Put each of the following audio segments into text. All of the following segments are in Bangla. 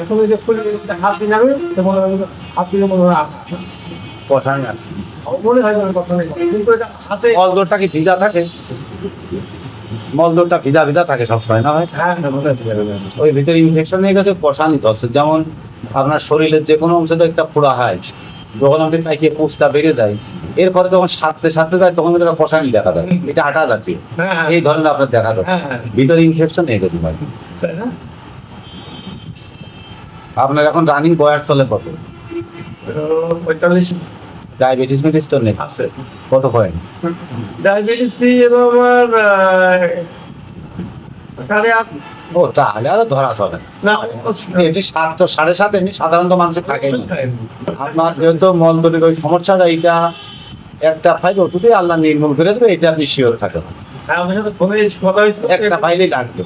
এখন ওই যে হাত দিয়ে যাবে মনে হয় হাত দিয়ে মনে হয় আঘাত। কষানি আছে মনে হয় কথা নেই। কিন্তু এটা হাতে মলদোরটা কি ভিজা থাকে? মলদোরটা ভিজা ভিজা থাকে সবসময় না ভাই? হ্যাঁ হ্যাঁ মনে হয় ওই ভিতরে ইনফেকশন হয়ে গেছে কষানি ধরছে যেমন আপনার শরীরের যে কোনো অংশে একটা ফোড়া হয়। যখন আপনি পাইকে পুষটা বেড়ে যায় এরপরে যখন সারতে সারতে যায় তখন এটা কষানি দেখা যায়। এটা আটা জাতীয়। হ্যাঁ হ্যাঁ। এই ধরনের আপনার দেখা যাচ্ছে। হ্যাঁ ভিতরে ইনফেকশন হয়ে গেছে ভাই। তাই না? আপনার এখন রানিং বয়ার চলে কত? পঁয়তাল্লিশ। ডায়াবেটিস মেটিস তো নেই? আছে। কত পয়েন্ট ডায়াবেটিস আমার সাড়ে আট। ও তাহলে আরও ধরা চলে না। না এমনি সাত তো সাড়ে সাত এমনি সাধারণত মানুষের থাকে আপনার যেহেতু মলদরির ওই সমস্যাটা এইটা একটা ফাইল ওষুধে আল্লাহ নির্মূল করে দেবে এটা আপনি শিওর থাকেন। হ্যাঁ একটা ফাইলই লাগবে।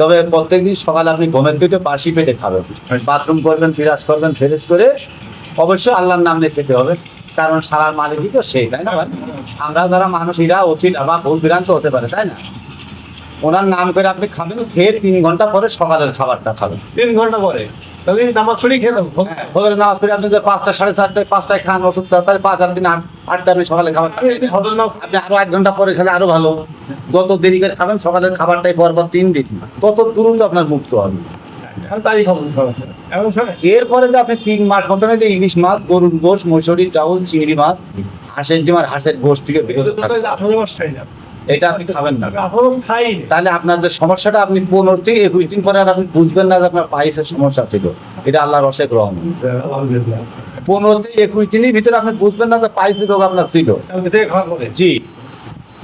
তবে প্রত্যেকদিন সকালে আপনি ঘুমের দুটো বাসি পেটে খাবেন। বাথরুম করবেন ফিরাজ করবেন ফ্রেশ করে অবশ্যই আল্লাহর নাম নিয়ে খেতে হবে। কারণ সারা মালিকই তো সেই তাই না আমরা যারা মানুষ এরা অচিল বা ভুল বিভ্রান্ত হতে পারে তাই না? ওনার নাম করে আপনি খাবেন খেয়ে তিন ঘণ্টা পরে সকালের খাবারটা খাবেন। তিন ঘণ্টা পরে? তাহলে নামাজ পড়েই খেয়ে দেবো ফজরের নামাজ পড়ে আপনি যে পাঁচটা সাড়ে চারটায় পাঁচটায় খান ওষুধ তাহলে পাঁচ আর দিন আট আটটা আপনি সকালে খাবার খাবেন। আপনি আরও এক ঘণ্টা পরে খেলে আরও ভালো। যত দেরি করে খাবেন সকালের খাবারটাই তিন দিন। তত দ্রুত আপনার মুক্ত হবে। এরপরে যে আপনি তিন মাস মতন যে ইলিশ মাছ গরুর গোশ মসুরি ডাউল চিংড়ি মাছ হাঁসের ডিমার হাঁসের গোশ থেকে বিরত না। এটা আপনি খাবেন না। তাহলে আপনার যে সমস্যাটা আপনি পনেরো থেকে একুশ দিন পরে আর আপনি বুঝবেন না যে আপনার পায়েসের সমস্যা ছিল। এটা আল্লাহর রহম আলহামদুলিল্লাহ পনেরো থেকে একুশ দিনের ভিতরে আপনি বুঝবেন না যে পায়েসের রোগ আপনার ছিল। জি।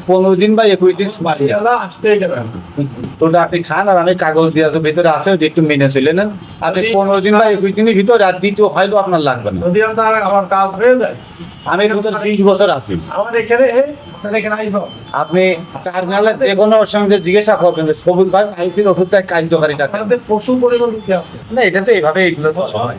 পনেরো দিন বা একুশ দিন সময়। আসতেই তো ওটা আপনি খান আর আমি কাগজ দিয়ে আছে ভিতরে আছে ওটা একটু মেনে চলে নেন। আপনি পনেরো দিন বা একুশ দিনের ভিতরে আর দ্বিতীয় ফাইলও আপনার লাগবে না। যদি আপনার আমার কাজ হয়ে যায় আমি ভিতরে বিশ বছর আছি। আমার এখানে আপনি যে কোনো সঙ্গে জিজ্ঞাসা করবেন যে সবুজ ভাই আইসির ওষুধটা প্রচুর পরিমাণ আছে। না এটা তো এইভাবে এইগুলো চলে।